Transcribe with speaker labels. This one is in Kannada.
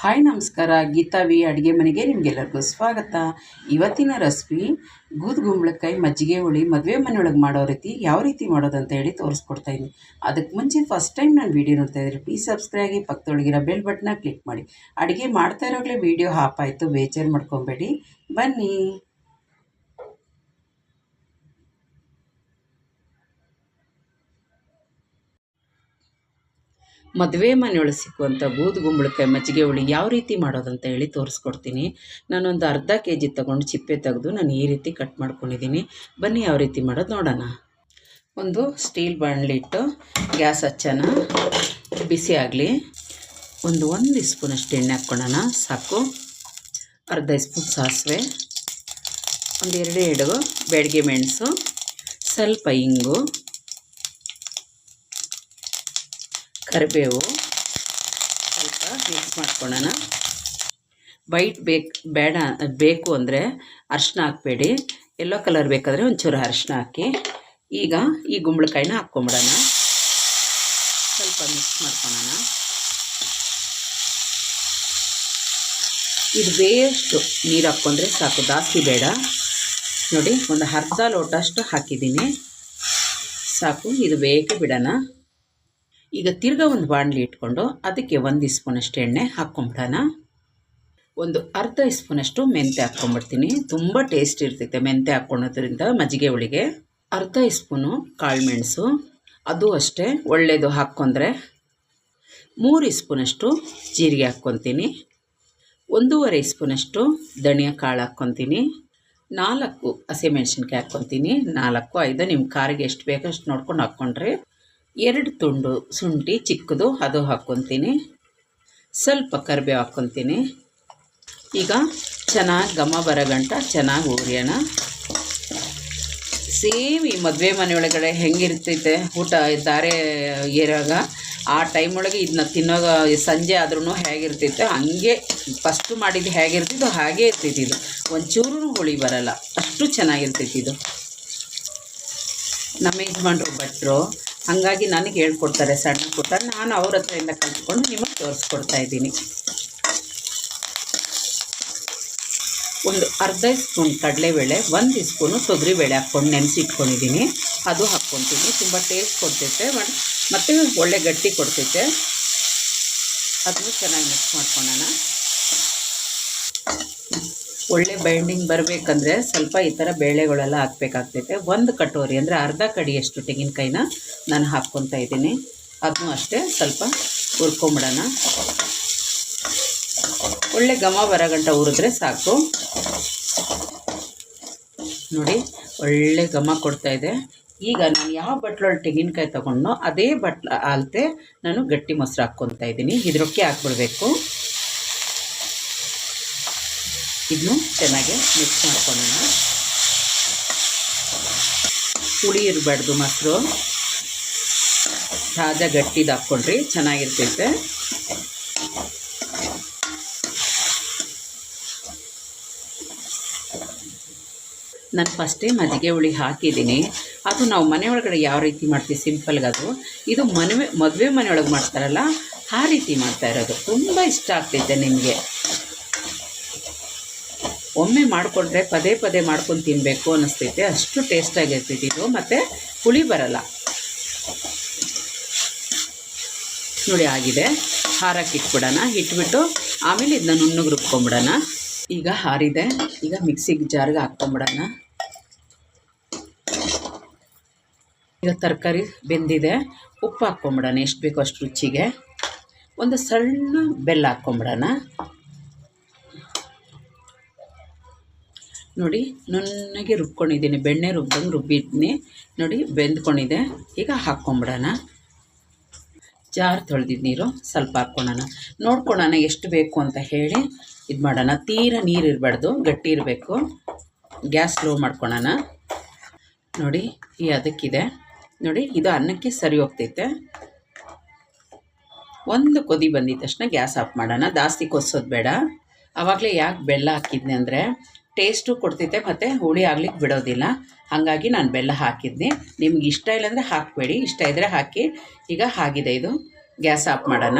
Speaker 1: ಹಾಯ್ ನಮಸ್ಕಾರ, ಗೀತಾ ವಿ, ಅಡುಗೆ ಮನೆಗೆ ನಿಮಗೆಲ್ಲರಿಗೂ ಸ್ವಾಗತ. ಇವತ್ತಿನ ರೆಸಿಪಿ ಗೂದ್ಗುಂಬಳಕಾಯಿ ಮಜ್ಜಿಗೆ ಹುಳಿ ಮದುವೆ ಮನೆಯೊಳಗೆ ಮಾಡೋ ರೀತಿ ಯಾವ ರೀತಿ ಮಾಡೋದು ಅಂತ ಹೇಳಿ ತೋರಿಸ್ಕೊಡ್ತಾ ಇದ್ದೀನಿ. ಅದಕ್ಕೆ ಮುಂಚೆ ಫಸ್ಟ್ ಟೈಮ್ ನಾನು ವೀಡಿಯೋ ನೋಡ್ತಾ ಇದ್ದೀನಿ ಪ್ಲೀಸ್ ಸಬ್ಸ್ಕ್ರೈಬ್ ಆಗಿ ಪಕ್ಕದೊಳಗಿರೋ ಬೆಲ್ ಬಟನ್ನ ಕ್ಲಿಕ್ ಮಾಡಿ. ಅಡುಗೆ ಮಾಡ್ತಾ ಇರೋವಾಗಲೇ ವೀಡಿಯೋ ಹಾಪ್ ಆಯಿತು, ಬೇಜಾರು ಮಾಡ್ಕೊಬೇಡಿ. ಬನ್ನಿ. ಮದುವೆ ಮನೆಯೊಳಗೆ ಸಿಕ್ಕುವಂಥ ಬೂದು ಗುಂಬಳಕಾಯಿ ಮಜ್ಜಿಗೆ ಹುಳಿ ಯಾವ ರೀತಿ ಮಾಡೋದಂತ ಹೇಳಿ ತೋರಿಸ್ಕೊಡ್ತೀನಿ. ನಾನೊಂದು ಅರ್ಧ ಕೆ ಜಿ ತಗೊಂಡು ಚಿಪ್ಪೆ ತೆಗೆದು ನಾನು ಈ ರೀತಿ ಕಟ್ ಮಾಡ್ಕೊಂಡಿದ್ದೀನಿ. ಬನ್ನಿ ಯಾವ ರೀತಿ ಮಾಡೋದು ನೋಡೋಣ. ಒಂದು ಸ್ಟೀಲ್ ಬಾಣಲಿಟ್ಟು ಗ್ಯಾಸ್ ಹಚ್ಚೋಣ. ಬಿಸಿ ಆಗಲಿ. ಒಂದು ಒಂದು ಸ್ಪೂನಷ್ಟು ಎಣ್ಣೆ ಹಾಕ್ಕೊಳ್ಳೋಣ. ಸಾಕು. ಅರ್ಧ ಸ್ಪೂನ್ ಸಾಸಿವೆ. ಒಂದು ಎರಡು ಎರಡು ಬೆಳಗ್ಗೆ ಮೆಣಸು, ಸ್ವಲ್ಪ ಇಂಗು. ಕರಿಬೇವು ಸ್ವಲ್ಪ ಮಿಕ್ಸ್ ಮಾಡ್ಕೊಳ್ಳೋಣ. ವೈಟ್ ಬೇಕು, ಬೇಡ, ಬೇಕು ಅಂದರೆ ಅರಿಶಿನ ಹಾಕಬೇಡಿ. ಎಲ್ಲೋ ಕಲರ್ ಬೇಕಾದರೆ ಒಂಚೂರು ಅರಿಶಿನ ಹಾಕಿ. ಈಗ ಈ ಗುಂಬಳಕಾಯಿನ ಹಾಕ್ಕೊಂಬಿಡೋಣ. ಸ್ವಲ್ಪ ಮಿಕ್ಸ್ ಮಾಡ್ಕೊಳ್ಳೋಣ. ಇದು ಬೇಷ್ಟು ನೀರು ಹಾಕ್ಕೊಂಡ್ರೆ ಸಾಕು, ಜಾಸ್ತಿ ಬೇಡ. ನೋಡಿ, ಒಂದು ಅರ್ಧ ಲೋಟ ಅಷ್ಟು ಹಾಕಿದ್ದೀನಿ. ಸಾಕು, ಇದು ಬೇಕೇ ಬಿಡೋಣ. ಈಗ ತಿರ್ಗಾ ಒಂದು ಬಾಣಲಿ ಇಟ್ಕೊಂಡು ಅದಕ್ಕೆ ಒಂದು ಸ್ಪೂನಷ್ಟು ಎಣ್ಣೆ ಹಾಕ್ಕೊಂಬಿಡೋಣ. ಒಂದು ಅರ್ಧ ಸ್ಪೂನಷ್ಟು ಮೆಂತೆ ಹಾಕ್ಕೊಂಬಿಡ್ತೀನಿ. ತುಂಬ ಟೇಸ್ಟ್ ಇರ್ತೈತೆ ಮೆಂತೆ ಹಾಕ್ಕೊಳೋದ್ರಿಂದ ಮಜ್ಜಿಗೆ ಹುಳಿಗೆ. ಅರ್ಧ ಸ್ಪೂನು ಕಾಳುಮೆಣಸು ಅದು ಅಷ್ಟೇ ಒಳ್ಳೆಯದು ಹಾಕ್ಕೊಂಡ್ರೆ. ಮೂರು ಸ್ಪೂನಷ್ಟು ಜೀರಿಗೆ ಹಾಕ್ಕೊತೀನಿ. ಒಂದೂವರೆ ಸ್ಪೂನಷ್ಟು ಧನಿಯಾ ಕಾಳು ಹಾಕ್ಕೊತೀನಿ. ನಾಲ್ಕು ಹಸಿಮೆಣ್ಸಿನ್ಕಾಯಿ ಹಾಕ್ಕೊತೀನಿ. ನಾಲ್ಕು, ಐದು ನಿಮ್ಮ ಕಾರಿಗೆ ಎಷ್ಟು ಬೇಕೋ ಅಷ್ಟು ನೋಡ್ಕೊಂಡು ಹಾಕ್ಕೊಂಡ್ರೆ. ಎರಡು ತುಂಡು ಶುಂಠಿ ಚಿಕ್ಕದು, ಅದು ಹಾಕ್ಕೊತೀನಿ ಸ್ವಲ್ಪ ಕರಿಬೇವು ಹಾಕ್ಕೊತೀನಿ ಈಗ ಚೆನ್ನಾಗಿ ಘಮ ಬರೋ ಗಂಟ ಚೆನ್ನಾಗಿ ಉರಿಯೋಣ ಸೇಮ್ ಈ ಮದುವೆ ಮನೆಯೊಳಗಡೆ ಹೆಂಗಿರ್ತೈತೆ, ಊಟ ಧಾರೆ ಏರಾಗ ಆ ಟೈಮ್ ಒಳಗೆ ಇದನ್ನ ತಿನ್ನೋ ಸಂಜೆ ಆದ್ರೂ ಹೇಗಿರ್ತೈತೆ, ಹಂಗೆ ಫಸ್ಟು ಮಾಡಿದ್ದು ಹೇಗಿರ್ತಿದ್ದು ಹಾಗೆ ಇರ್ತೈತಿ ಇದು. ಒಂಚೂರು ಹುಳಿ ಬರಲ್ಲ, ಅಷ್ಟು ಚೆನ್ನಾಗಿರ್ತೈತಿ ಇದು. ನಮ್ಮ ಯಜಮಾನ್ರು ಭಟ್ರು ಹಾಗಾಗಿ ನನಗೆ ಹೇಳ್ಕೊಡ್ತಾರೆ, ಸಣ್ಣ ಪುಟ್ಟ. ನಾನು ಅವ್ರ ಹತ್ರದಿಂದ ಕಲ್ತ್ಕೊಂಡು ನಿಮಗೆ ತೋರಿಸ್ಕೊಡ್ತಾ ಇದ್ದೀನಿ. ಒಂದು ಅರ್ಧ ಸ್ಪೂನ್ ಕಡಲೆಬೇಳೆ, ಒಂದು ಸ್ಪೂನು ತೊಗರಿಬೇಳೆ ಹಾಕ್ಕೊಂಡು ನೆನೆಸಿಟ್ಕೊಂಡಿದ್ದೀನಿ. ಅದು ಹಾಕ್ಕೊತೀನಿ ತುಂಬ ಟೇಸ್ಟ್ ಕೊಡ್ತೈತೆ ಮತ್ತು ಒಳ್ಳೆ ಗಟ್ಟಿ ಕೊಡ್ತೈತೆ. ಅದನ್ನು ಚೆನ್ನಾಗಿ ಮಿಕ್ಸ್ ಮಾಡ್ಕೊಳ್ಳೋಣ. ಒಳ್ಳೆ ಬೈಂಡಿಂಗ್ ಬರಬೇಕಂದ್ರೆ ಸ್ವಲ್ಪ ಈ ಥರ ಬೇಳೆಗಳೆಲ್ಲ ಹಾಕ್ಬೇಕಾಗ್ತೈತೆ. ಒಂದು ಕಟೋರಿ ಅಂದರೆ ಅರ್ಧ ಕಡಿಯಷ್ಟು ತೆಂಗಿನಕಾಯಿನ ನಾನು ಹಾಕ್ಕೊತಾ ಇದ್ದೀನಿ. ಅದನ್ನೂ ಅಷ್ಟೇ ಸ್ವಲ್ಪ ಹುರ್ಕೊಂಬಿಡೋಣ. ಒಳ್ಳೆ ಘಮ ಬರಗಂಟ ಹುರಿದ್ರೆ ಸಾಕು. ನೋಡಿ, ಒಳ್ಳೆ ಘಮ ಇದೆ. ಈಗ ನಾನು ಯಾವ ಬಟ್ಲೊಳಗೆ ತೆಂಗಿನಕಾಯಿ ತೊಗೊಂಡೋ ಅದೇ ಬಟ್ಲ ಅಳತೆ ನಾನು ಗಟ್ಟಿ ಮೊಸರು ಹಾಕ್ಕೊತಾ ಇದ್ದೀನಿ. ಇದ್ರೊಕ್ಕೆ ಹಾಕ್ಬಿಡ್ಬೇಕು. ಇದನ್ನು ಚೆನ್ನಾಗಿ ಮಿಕ್ಸ್ ಮಾಡ್ಕೊಳ್ಳೋಣ. ಹುಳಿ ಇರಬಾರ್ದು ಮೊಸರು ತಾಜಾ ಗಟ್ಟಿದು ಹಾಕ್ಕೊಂಡ್ರಿ, ಚೆನ್ನಾಗಿರ್ತೈತೆ. ನಾನು ಫಸ್ಟೇ ಮಜ್ಜಿಗೆ ಹುಳಿ ಹಾಕಿದ್ದೀನಿ. ಅದು ನಾವು ಮನೆ ಒಳಗಡೆ ಯಾವ ರೀತಿ ಮಾಡ್ತೀವಿ ಸಿಂಪಲ್ಗೆ ಅದು. ಇದು ಮನೆ ಮದುವೆ ಮನೆಯೊಳಗೆ ಮಾಡ್ತಾರಲ್ಲ, ಆ ರೀತಿ ಮಾಡ್ತಾ ಇರೋದು. ತುಂಬ ಇಷ್ಟ ಆಗ್ತೈತೆ ನಿಮಗೆ. ಒಮ್ಮೆ ಮಾಡಿಕೊಂಡ್ರೆ ಪದೇ ಪದೇ ಮಾಡ್ಕೊಂಡು ತಿನ್ನಬೇಕು ಅನ್ನಿಸ್ತೈತೆ. ಅಷ್ಟು ಟೇಸ್ಟಾಗಿರ್ತೈತಿ ಇದು. ಮತ್ತು ಹುಳಿ ಬರಲ್ಲ. ನೋಡಿ ಆಗಿದೆ. ಹಾರಕ್ಕೆ ಇಟ್ಬಿಡೋಣ. ಇಟ್ಬಿಟ್ಟು ಆಮೇಲೆ ಇದನ್ನ ನುಣ್ಣಗೆ ರುಬ್ಕೊಂಬಿಡೋಣ. ಈಗ ಹಾರಿದೆ. ಈಗ ಮಿಕ್ಸಿಗೆ ಜಾರ್ಗೆ ಹಾಕ್ಕೊಂಬಿಡೋಣ. ಈಗ ತರಕಾರಿ ಬೆಂದಿದೆ. ಉಪ್ಪು ಹಾಕ್ಕೊಂಬಿಡೋಣ. ಎಷ್ಟು ಬೇಕೋ ಅಷ್ಟು ರುಚಿಗೆ. ಒಂದು ಸಣ್ಣ ಬೆಲ್ಲ ಹಾಕ್ಕೊಂಬಿಡೋಣ. ನೋಡಿ, ನುಣ್ಣಗೆ ರುಬ್ಕೊಂಡಿದ್ದೀನಿ, ಬೆಣ್ಣೆ ರುಬ್ದಂಗೆ ರುಬ್ಬಿದ್ದೀನಿ ನೋಡಿ, ಬೆಂದ್ಕೊಂಡಿದೆ. ಈಗ ಹಾಕ್ಕೊಂಬಿಡೋಣ. ಜಾರ್ ತೊಳೆದಿದ್ದು ನೀರು ಸ್ವಲ್ಪ ಹಾಕ್ಕೊಳ್ಳೋಣ ನೋಡ್ಕೊಳ್ಳೋಣ ಎಷ್ಟು ಬೇಕು ಅಂತ ಹೇಳಿ ಇದು ಮಾಡೋಣ. ತೀರ ನೀರು ಇರಬಾರ್ದು, ಗಟ್ಟಿ ಇರಬೇಕು. ಗ್ಯಾಸ್ ಸ್ಲೋ ಮಾಡ್ಕೊಳ್ಳೋಣ ನೋಡಿ, ಈ ಅದಕ್ಕಿದೆ. ನೋಡಿ, ಇದು ಅನ್ನಕ್ಕೆ ಸರಿ ಹೋಗ್ತೈತೆ. ಒಂದು ಕೊದಿ ಬಂದಿದ ತಕ್ಷಣ ಗ್ಯಾಸ್ ಆಫ್ ಮಾಡೋಣ. ಜಾಸ್ತಿ ಕೊಸೋದು ಬೇಡ. ಆವಾಗಲೇ ಯಾಕೆ ಬೆಲ್ಲ ಹಾಕಿದ್ನೆ ಅಂದರೆ ಟೇಸ್ಟು ಕೊಡ್ತೈತೆ ಮತ್ತು ಹುಳಿ ಆಗ್ಲಿಕ್ಕೆ ಬಿಡೋದಿಲ್ಲ. ಹಾಗಾಗಿ ನಾನು ಬೆಲ್ಲ ಹಾಕಿದ್ನಿ. ನಿಮ್ಗೆ ಇಷ್ಟ ಇಲ್ಲಾಂದರೆ ಹಾಕಬೇಡಿ. ಇಷ್ಟ ಇದ್ದರೆ ಹಾಕಿ. ಈಗ ಆಗಿದೆ ಇದು. ಗ್ಯಾಸ್ ಆಫ್ ಮಾಡೋಣ.